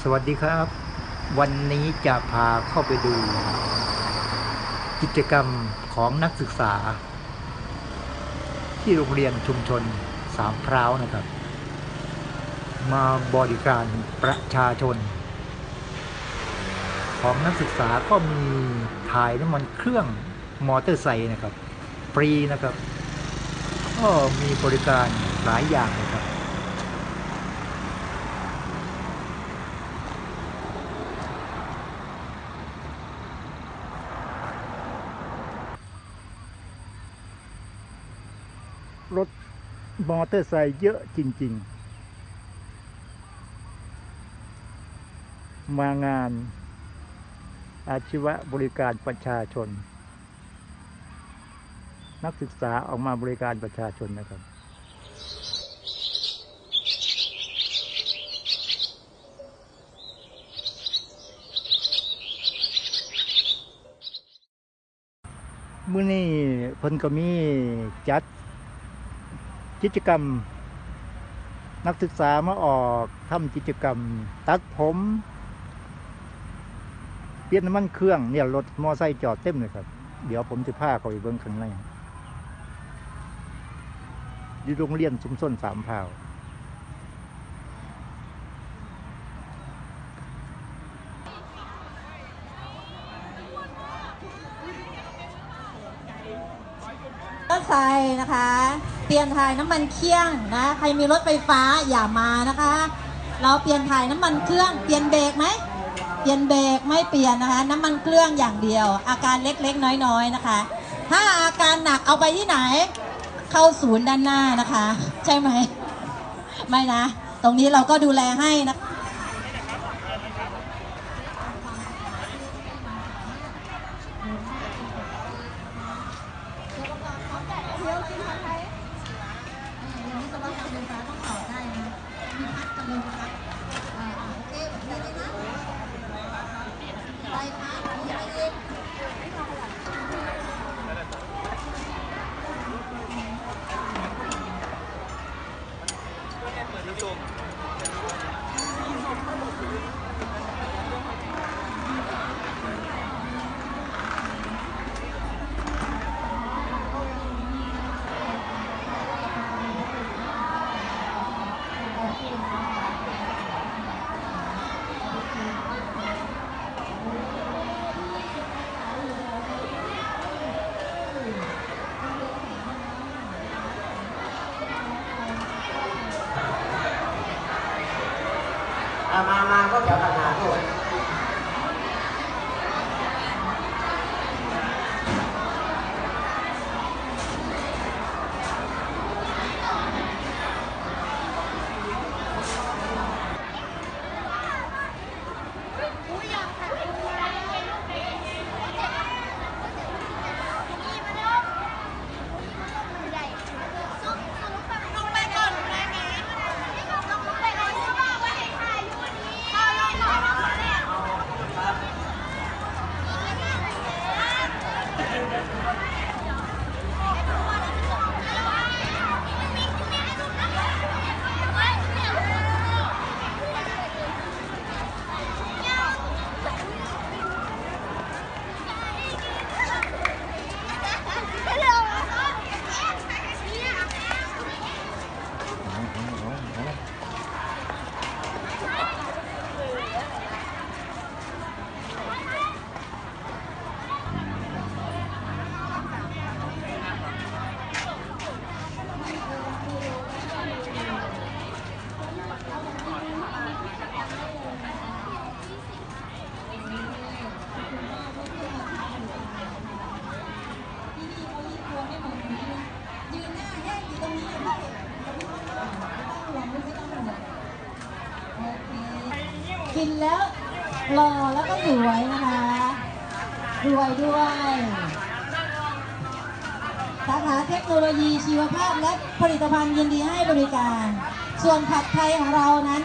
สวัสดีครับ วันนี้จะพาเข้าไปดู กิจกรรมของนักศึกษา ที่โรงเรียนชุมชนสามพร้าวนะครับ มาบริการประชาชน ของนักศึกษาก็มีถ่ายน้ำมันเครื่องมอเตอร์ไซค์นะครับฟรีนะครับ ก็มีบริการหลายอย่างนะครับ รถมอเตอร์ไซค์เยอะจริง ๆ มางานอาชีวะบริการประชาชน นักศึกษาออกมาบริการประชาชนนะครับมื้อนี้เพิ่นก็มีจัด กิจกรรม นักศึกษามาออกทำกิจกรรม ตัดผม เปลี่ยนน้ำมันเครื่องเนี่ยรถมอไซค์จอดเต็มเลยครับ เดี๋ยวผมจะพาเขาไปเบิ้องข้างในอยู่โรงเรียนสุมส้นสามพราวรถไฟนะคะ เปลี่ยนถ่ายน้ำมันเครื่องนะใครมีรถไฟฟ้าอย่ามานะคะ เราเปลี่ยนถ่ายน้ำมันเครื่องเปลี่ยนเบรกไหมเปลี่ยนเบรกไม่เปลี่ยนนะคะ น้ำมันเครื่องอย่างเดียว อาการเล็กๆ น้อยๆนะคะ ถ้าอาการหนักเอาไปที่ไหน เข้าศูนย์ด้านหน้านะคะ ใช่ไหมไม่นะ ตรงนี้เราก็ดูแลให้นะคะ มา มาก็แถวต่างหากด้วย กินแล้วหล่อแล้วก็สวยนะคะรวยด้วยสาขาเทคโนโลยีชีวภาพและผลิตภัณฑ์ยินดีให้บริการ ส่วนผัดไทยของเรานั้น